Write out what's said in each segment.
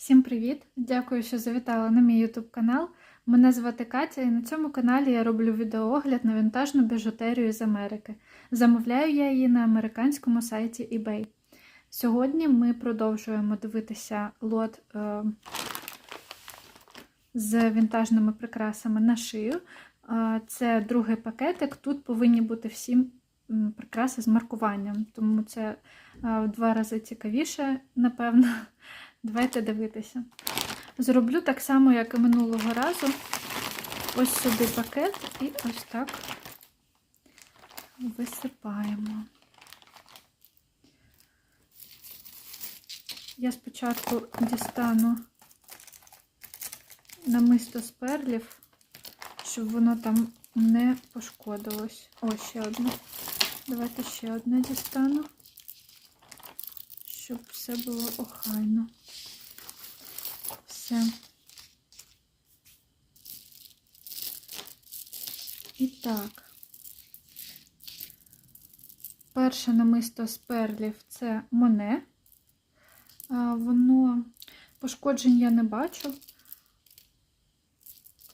Всім привіт! Дякую, що завітали на мій YouTube канал. Мене звати Катя, і на цьому каналі я роблю відеоогляд на вінтажну біжутерію з Америки. Замовляю я її на американському сайті eBay. Сьогодні ми продовжуємо дивитися лот е, з вінтажними прикрасами на шию. Е, це другий пакетик. Тут повинні бути всі прикраси з маркуванням, тому це е, в два рази цікавіше, напевно. Давайте дивитися. Зроблю так само, як і минулого разу. Ось сюди пакет і ось так висипаємо. Я спочатку дістану намисто з перлів, щоб воно там не пошкодилось. О, ще одне. Давайте ще одне дістану, щоб все було охайно. Все. І так, перше намисто з перлів це моне. Воно пошкоджень я не бачу.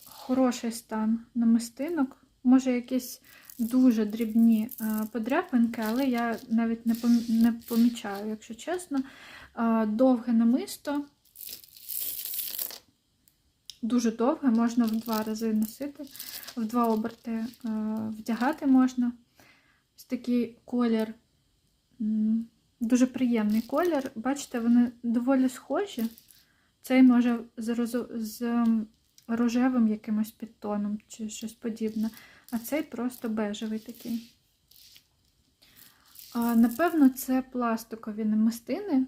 Хороший стан намистинок. Може, якісь дуже дрібні а, подряпинки, але я навіть не помічаю, якщо чесно. Довге намисто. Дуже довге, можна в два рази носити, в два оберти е, вдягати можна. Ось такий колір, дуже приємний колір. Бачите, вони доволі схожі. Цей може з рожевим якимось підтоном чи щось подібне, а цей просто бежевий такий. Напевно, це пластикові намистини.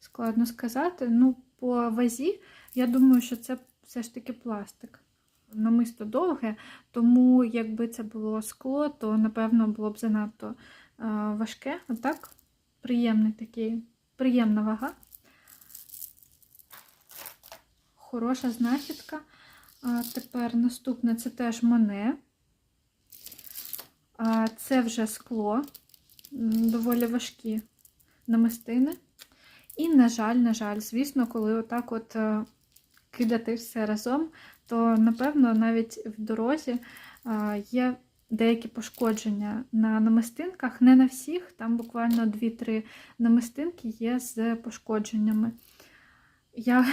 Складно сказати. Ну, по вазі, я думаю, що це все ж таки пластик. Намисто довге, тому якби це було скло, то, напевно, було б занадто важке. Отак, приємний такий, приємна вага. Хороша знахідка. А, тепер наступне це теж моне. А, це вже скло, доволі важкі намистини. І, на жаль, на жаль, звісно, коли отак от е, кидати все разом, то, напевно, навіть в дорозі е, є деякі пошкодження на намистинках. Не на всіх, там буквально 2-3 намистинки є з пошкодженнями. Я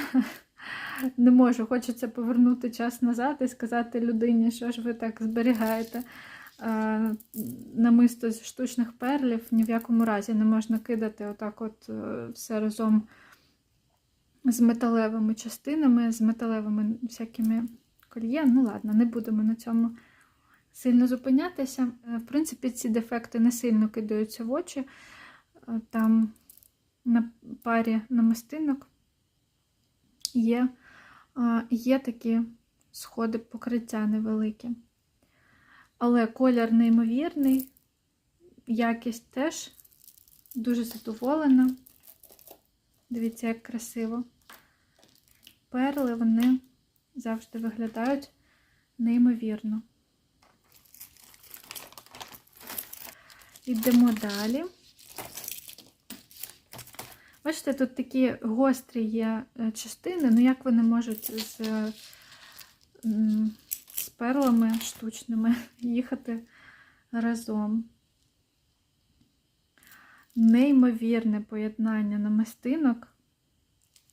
не можу, хочеться повернути час назад і сказати людині, що ж ви так зберігаєте. Е, намисто з штучних перлів ні в якому разі не можна кидати отак от е, все разом з металевими частинами, з металевими всякими кольє. Ну ладно, не будемо на цьому сильно зупинятися. Е, В принципі, ці дефекти не сильно кидаються в очі. Там на парі намистинок є, є такі сходи покриття невеликі. Але колір неймовірний, якість теж дуже задоволена. Дивіться, як красиво. Перли вони завжди виглядають неймовірно. Йдемо далі. Бачите, тут такі гострі є е, частини, ну як вони можуть з з перлами штучними їхати разом. Неймовірне поєднання намистинок.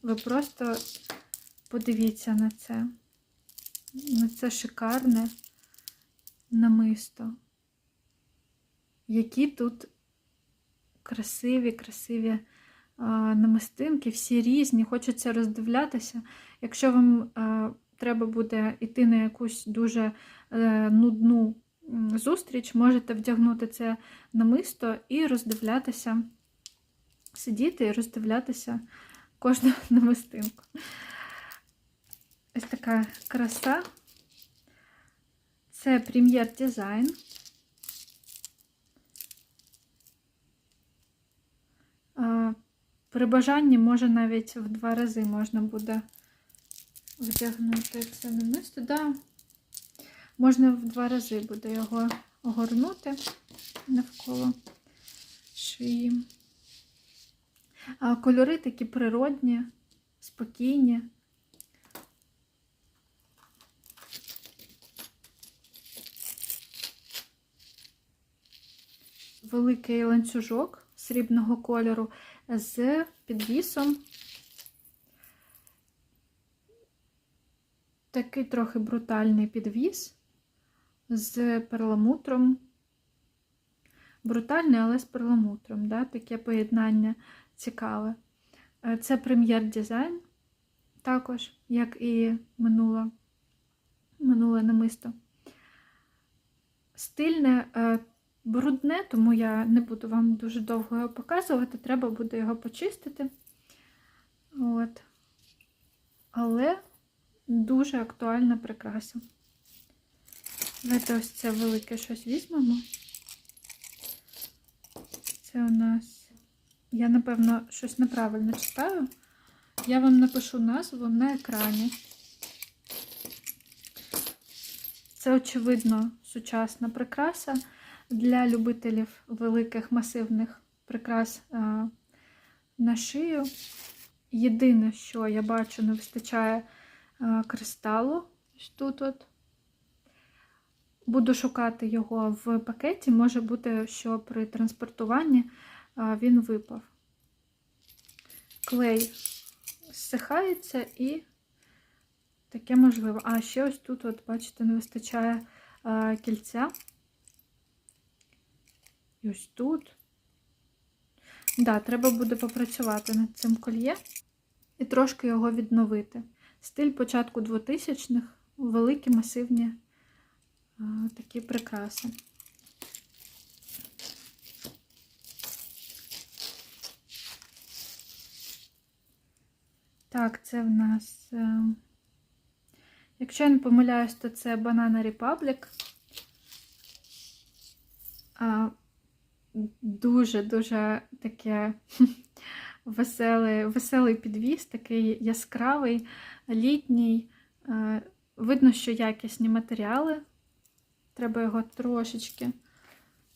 Ви просто подивіться на це. На це шикарне намисто. Які тут красиві, красиві намистинки, всі різні, хочеться роздивлятися. Якщо вам треба буде йти на якусь дуже е, нудну зустріч, можете вдягнути це намисто і роздивлятися, сидіти і роздивлятися кожну намистинку. Ось така краса. Це прем'єр дизайн. А, При бажанні може навіть в два рази можна буде вдягнути це намисто. Да, можна в два рази буде його огорнути навколо шиї. А кольори такі природні, спокійні. Великий ланцюжок срібного кольору з підвісом. Такий трохи брутальний підвіс з перламутром. Брутальний, але з перламутром. Да? Таке поєднання цікаве. Е, Це прем'єр-дизайн, також, як і минуле, минуле намисто. Стильне, е, брудне, тому я не буду вам дуже довго його показувати, треба буде його почистити. От. Але дуже актуальна прикраса. Давайте ось це велике щось візьмемо. Це у нас. Я, напевно, щось неправильно читаю. Я вам напишу назву на екрані. Це, очевидно, сучасна прикраса для любителів великих масивних прикрас а, на шию. Єдине, що я бачу, не вистачає а, кристалу. Ось тут от. Буду шукати його в пакеті. Може бути, що при транспортуванні а, він випав. Клей зсихається і таке можливо. А ще ось тут, от, бачите, не вистачає кільця. І ось тут. Да, треба буде попрацювати над цим кольє і трошки його відновити. Стиль початку 2000-х, великі масивні а, такі прикраси. Так, це в нас, е, якщо я не помиляюсь, то це Banana Republic. Дуже-дуже таке веселий, веселий підвіз, такий яскравий, літній. Е, Видно, що якісні матеріали. Треба його трошечки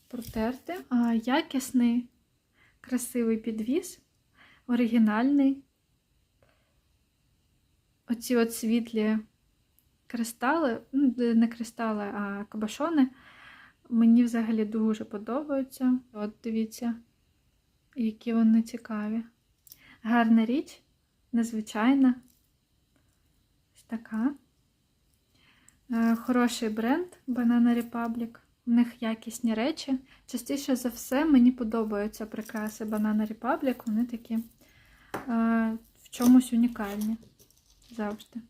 протерти. Якісний, красивий підвіз, оригінальний. Оці от світлі кристали, ну, не кристали, а кабашони. Мені взагалі дуже подобаються. От дивіться, які вони цікаві. Гарна річ, незвичайна. Ось така. Е, Хороший бренд Banana Republic. У них якісні речі. Частіше за все, мені подобаються прикраси Banana Republic. Вони такі е, в чомусь унікальні. Завжди.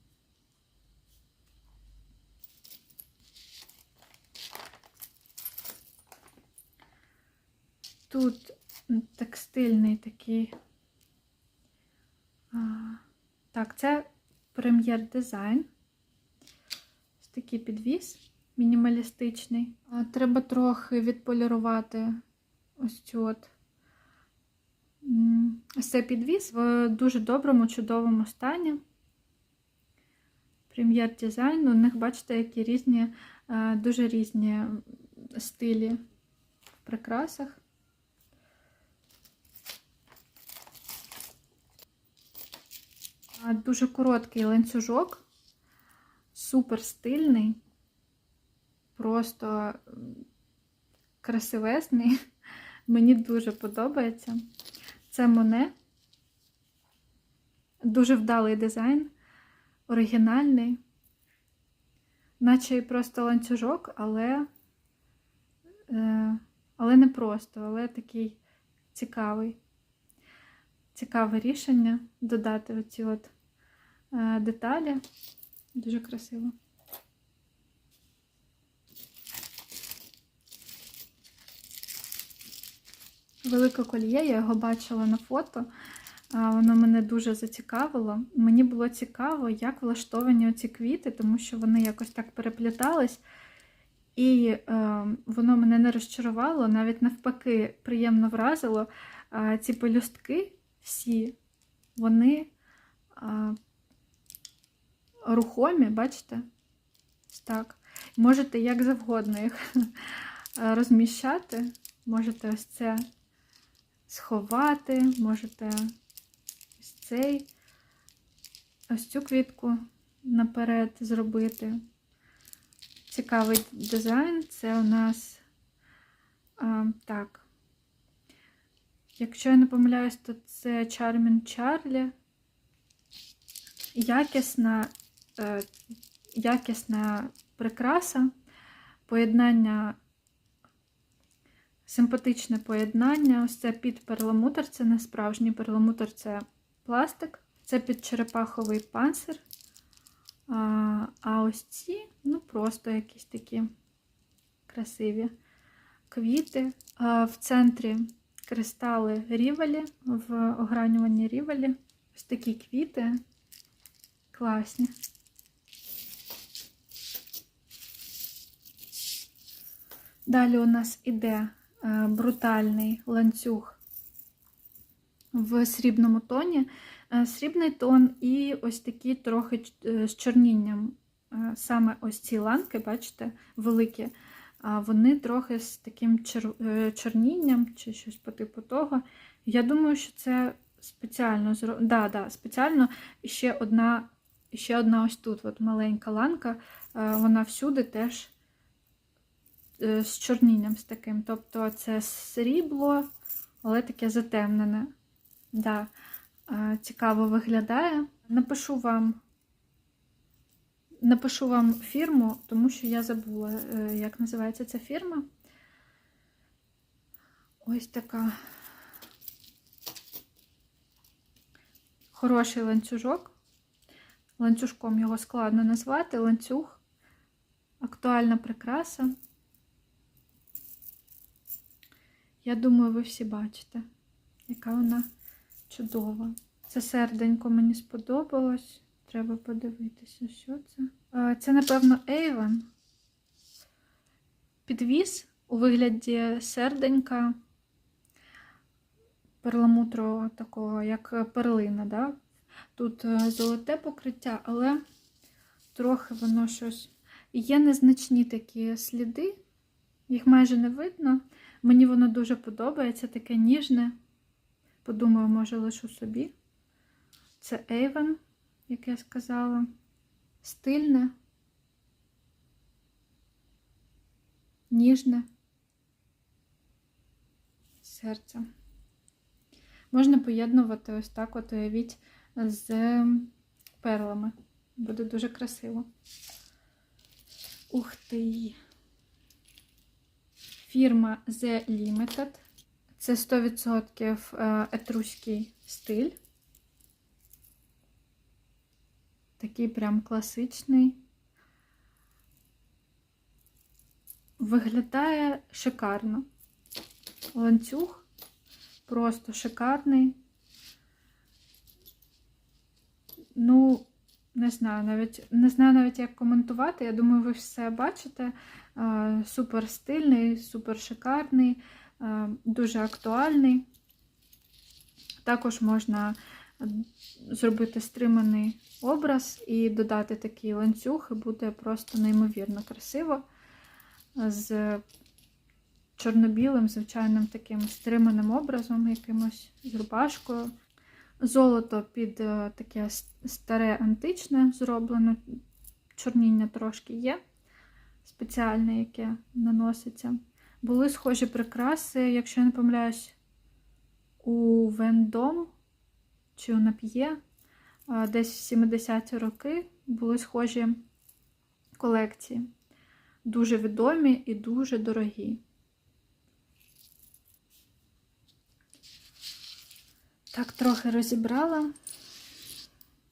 Тут текстильний такий. Так, це прем'єр-дизайн. Ось такий підвіз мінімалістичний. Треба трохи відполірувати ось цю от. Ось цей в дуже доброму, чудовому стані. Прем'єр-дизайн. У них, бачите, які різні, е, дуже різні стилі в прикрасах. Дуже короткий ланцюжок, супер стильний, просто м, красивезний. Мені дуже подобається. Це Моне. Дуже вдалий дизайн, оригінальний, наче і просто ланцюжок, але, е, але не просто, але такий цікавий. Цікаве рішення додати оці от деталі. Дуже красиво. Велике кольє, я його бачила на фото. Воно мене дуже зацікавило. Мені було цікаво, як влаштовані оці квіти, тому що вони якось так переплітались. І е, воно мене не розчарувало, навіть навпаки, приємно вразило. А, ці пелюстки всі, вони а, рухомі, бачите? Так. Можете як завгодно їх розміщати. Можете ось це сховати, можете ось цей ось цю квітку наперед зробити. Цікавий дизайн. Це у нас а, так. Якщо я не помиляюсь, то це Charming Charlie. Якісна, якісна прикраса, поєднання, симпатичне поєднання. Ось це під перламутр, це не справжній перламутр, це пластик, це під черепаховий панцир. А ось ці, ну, просто якісь такі красиві квіти. В центрі кристали рівелі, в огранюванні рівелі. Ось такі квіти. Класні. Далі у нас іде е, брутальний ланцюг в срібному тоні. Е, Срібний тон і ось такі трохи е, з чорнінням. Саме ось ці ланки, бачите, великі, вони трохи з таким чер- чорнінням чи щось по типу того. Я думаю, що це спеціально да, да, спеціально ще одна, ще одна ось тут от маленька ланка, вона всюди теж з чорнінням з таким. Тобто це срібло, але таке затемнене. Да. Е, Цікаво виглядає. Напишу вам, напишу вам фірму, тому що я забула, е, як називається ця фірма. Ось така хороший ланцюжок. Ланцюжком його складно назвати. Ланцюг, актуальна прикраса. Я думаю, ви всі бачите, яка вона чудова. Це серденько мені сподобалось. Треба подивитися, що це. Це, напевно, Avon. Підвіз у вигляді серденька перламутрового такого, як перлина. Да? Тут е, золоте покриття, але трохи воно щось. Є незначні такі сліди, їх майже не видно. Мені воно дуже подобається, таке ніжне. Подумаю, може, лишу собі. Це Avon, як я сказала. Стильне, ніжне серце. Можна поєднувати ось так, от уявіть, з перлами. Буде дуже красиво. Ух ти! Фірма The Limited. Це 100% е, етруський стиль. Такий прям класичний. Виглядає шикарно. Ланцюг просто шикарний. Ну, не знаю навіть, не знаю навіть, як коментувати. Я думаю, ви все бачите. Е, Супер стильний, супер шикарний, е, дуже актуальний. Також можна зробити стриманий образ і додати такий ланцюг, і буде просто неймовірно красиво. З чорно-білим, звичайним таким стриманим образом, якимось з рубашкою. Золото під е, таке старе античне зроблено, чорніння трошки є, спеціальне, яке наноситься. Були схожі прикраси, якщо я не помиляюсь, у Вендом чи у Нап'є, десь в 70-ті роки були схожі колекції. Дуже відомі і дуже дорогі. Так, трохи розібрала.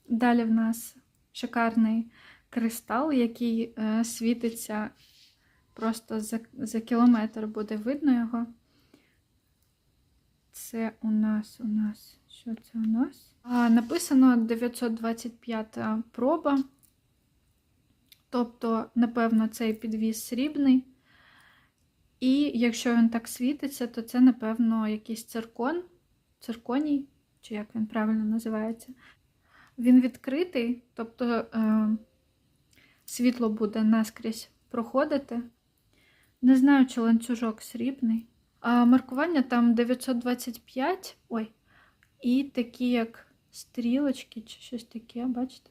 Далі в нас шикарний кристал, який е, світиться просто за, за кілометр буде видно його. Це у нас, у нас, що це у нас? А, написано 925 проба. Тобто, напевно, цей підвіз срібний. І якщо він так світиться, то це, напевно, якийсь циркон, цирконій, чи як він правильно називається. Він відкритий, тобто е, світло буде наскрізь проходити. Не знаю, чи ланцюжок срібний. А маркування там 925, ой, і такі, як стрілочки чи щось таке, бачите?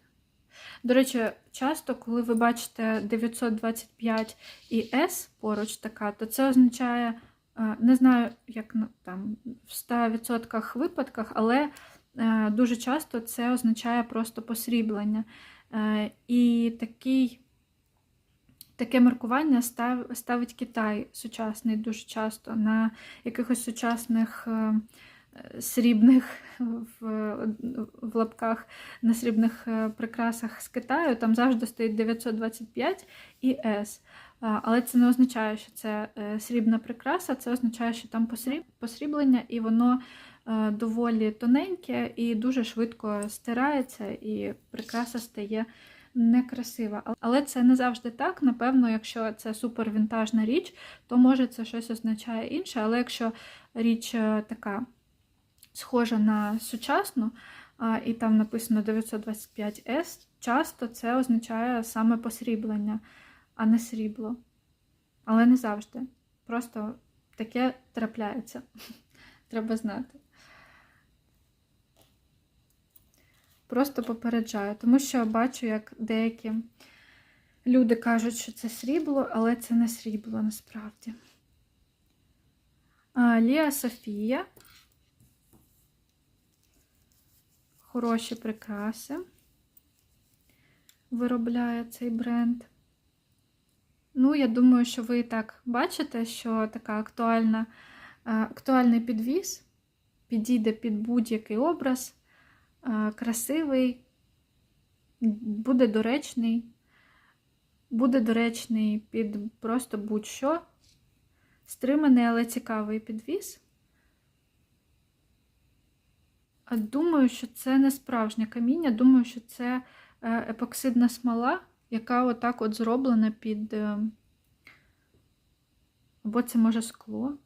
До речі, часто, коли ви бачите 925 і S поруч така, то це означає, не знаю, як там в 100% випадках, але е, дуже часто це означає просто посріблення. Е, І такий, таке маркування став, ставить Китай сучасний дуже часто на якихось сучасних е, срібних в, в лапках на срібних прикрасах з Китаю. Там завжди стоїть 925 і S. Але це не означає, що це е, срібна прикраса, це означає, що там посріблення, і воно е, доволі тоненьке і дуже швидко стирається, і прикраса стає некрасива. Але це не завжди так. Напевно, якщо це супервінтажна річ, то може це щось означає інше. Але якщо річ е, така схожа на сучасну, і там написано 925S, часто це означає саме посріблення, а не срібло. Але не завжди. Просто таке трапляється. Треба знати. Просто попереджаю, тому що бачу, як деякі люди кажуть, що це срібло, але це не срібло насправді. А, Лія Софія. Хороші прикраси виробляє цей бренд. Ну, я думаю, що ви і так бачите, що така актуальна, е, актуальний підвіз підійде під будь-який образ, е, красивий, буде доречний, буде доречний під просто будь-що. Стриманий, але цікавий підвіз. Думаю, що це не справжнє каміння, думаю, що це е, епоксидна смола, яка отак от зроблена під. е, Або це може скло.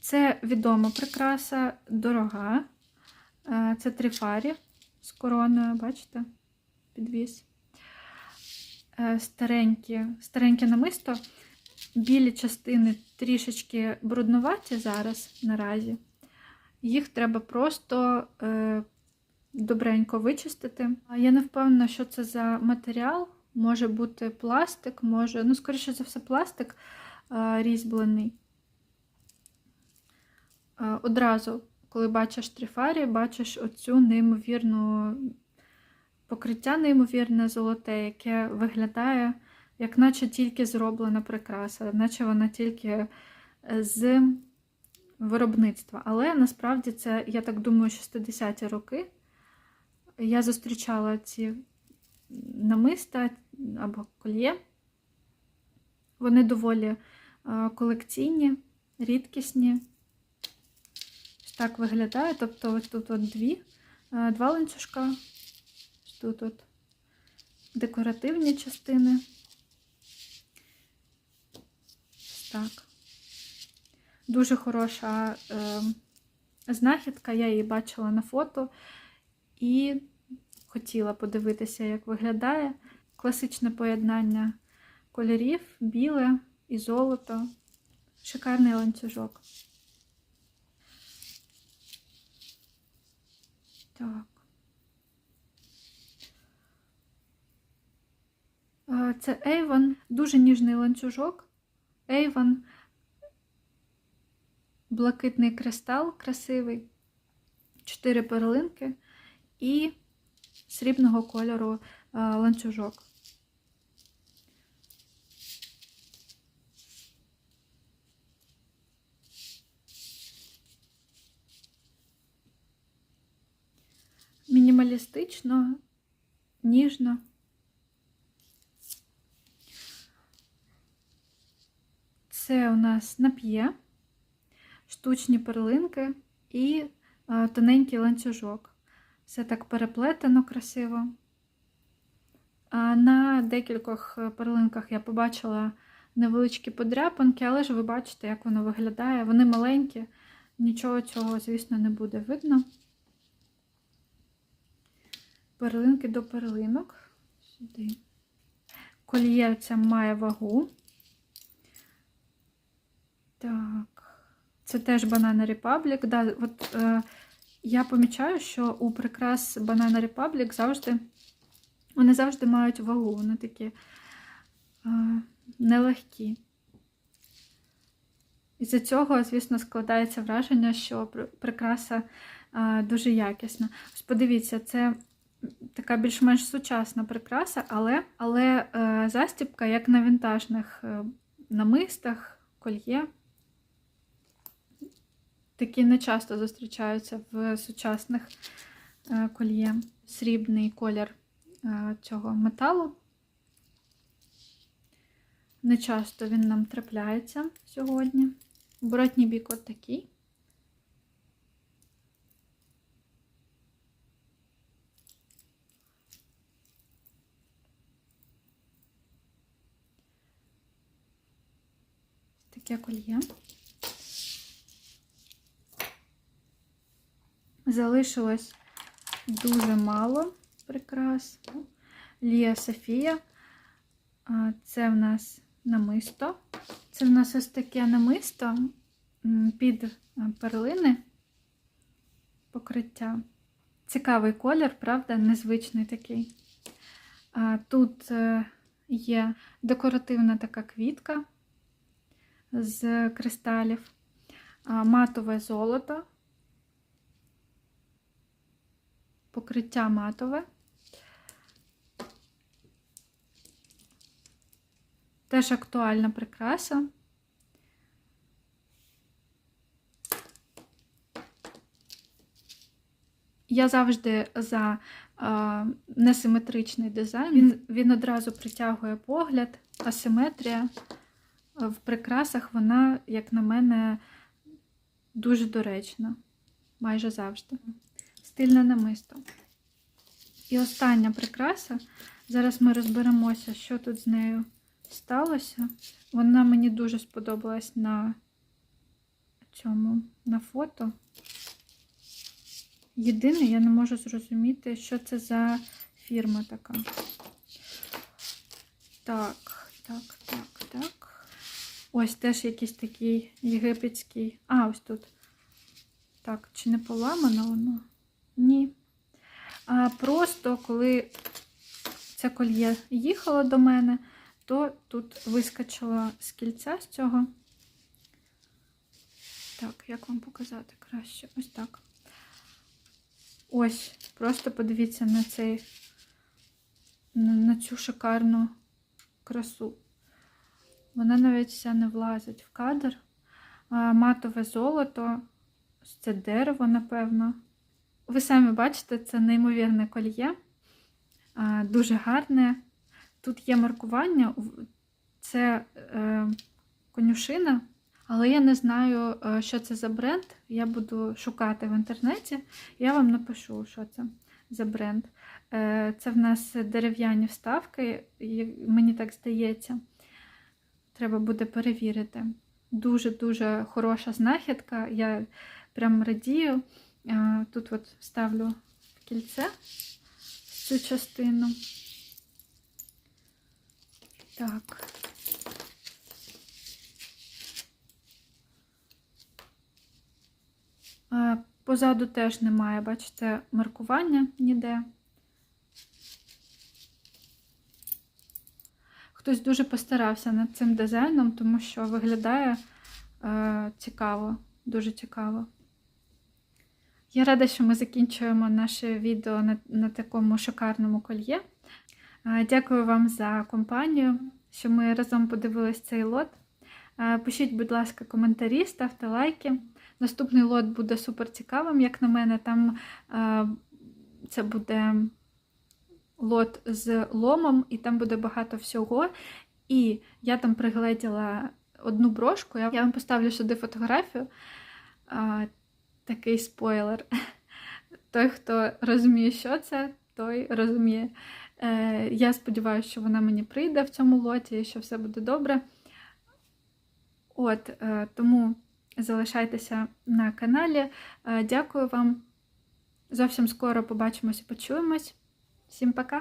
Це відома прикраса, дорога. Е, Це трифарі з короною, бачите? Підвіз. Е, Старенькі, стареньке намисто. Білі частини трішечки бруднуваті зараз наразі. Їх треба просто е, добренько вичистити. Я не впевнена, що це за матеріал. Може бути пластик, може, ну, скоріше за все, пластик різьблений. Одразу, коли бачиш трифарі, бачиш оцю неймовірну покриття, неймовірне золоте, яке виглядає, як наче тільки зроблена прикраса, наче вона тільки е, з виробництва. Але насправді це, я так думаю, 60-ті роки. Я зустрічала ці намиста або кольє. Вони доволі е, колекційні, рідкісні. Ось так виглядає. Тобто, ось тут от дві, е, два ланцюжка, ось тут от декоративні частини. Ось так. Дуже хороша е, знахідка, я її бачила на фото і хотіла подивитися, як виглядає. Класичне поєднання кольорів, біле і золото. Шикарний ланцюжок. Так. Це Avon, дуже ніжний ланцюжок. Avon блакитний кристал красивий, чотири перлинки і срібного кольору е, ланцюжок. Мінімалістично, ніжно. Це у нас нап'є штучні перлинки і е, тоненький ланцюжок. Все так переплетено красиво. На декількох перлинках я побачила невеличкі подряпинки, але ж ви бачите, як воно виглядає. Вони маленькі, нічого цього, звісно, не буде видно. Перлинки до перлинок. Сюди. Коліє ця має вагу. Так. Це теж Banana Republic. Да, от, е, Я помічаю, що у прикрас Banana Republic завжди вони завжди мають вагу, вони такі е, нелегкі. Із-за цього, звісно, складається враження, що прикраса е, дуже якісна. Ось подивіться, це така більш-менш сучасна прикраса, але, але е, застібка, як на вінтажних е, намистах, кольє. Такі не часто зустрічаються в сучасних е, кольє. Срібний колір е, цього металу. Не часто він нам трапляється сьогодні. Оборотній бік от такий. Таке кольє. Залишилось дуже мало прикрас. Лія Софія. Це в нас намисто. Це в нас ось таке намисто під е, перлини покриття. Цікавий колір, правда, незвичний такий. Тут е, є декоративна така квітка з кристалів, матове золото, покриття матове. Теж актуальна прикраса. Я завжди за е, несиметричний дизайн. Він, він одразу притягує погляд, асиметрія в прикрасах вона, як на мене, дуже доречна. Майже завжди. Стильне намисто. І остання прикраса. Зараз ми розберемося, що тут з нею сталося. Вона мені дуже сподобалась на цьому на фото. Єдине, я не можу зрозуміти, що це за фірма така. Так, так, так, так. Ось теж якийсь такий єгипетський. А, ось тут. Так, чи не поламано воно? Ні. А просто коли це кольє їхало до мене, то тут вискочило з кільця з цього. Так, як вам показати краще? Ось так. Ось, просто подивіться на цей, на цю шикарну красу. Вона навіть вся не влазить в кадр. А, матове золото, це дерево, напевно. Ви самі бачите, це неймовірне кольє, дуже гарне. Тут є маркування, це е, конюшина, але я не знаю, е, що це за бренд. Я буду шукати в інтернеті, я вам напишу, що це за бренд. Е, це в нас дерев'яні вставки, мені так здається. Треба буде перевірити. Дуже-дуже хороша знахідка. Я прям радію. Тут от ставлю кільце цю частину. Так. Позаду теж немає, бачите, маркування ніде. Хтось дуже постарався над цим дизайном, тому що виглядає е, цікаво, дуже цікаво. Я рада, що ми закінчуємо наше відео на, на такому шикарному кольє. Дякую вам за компанію, що ми разом подивились цей лот. Пишіть, будь ласка, коментарі, ставте лайки. Наступний лот буде супер цікавим, як на мене. Там це буде лот з ломом, і там буде багато всього. І я там пригледіла одну брошку. Я вам поставлю сюди фотографію. Такий спойлер. Той, хто розуміє, що це, той розуміє. Е, Я сподіваюся, що вона мені прийде в цьому лоті і що все буде добре. От, е, тому залишайтеся на каналі. Е, Дякую вам. Зовсім скоро побачимось і почуємось. Всім пока!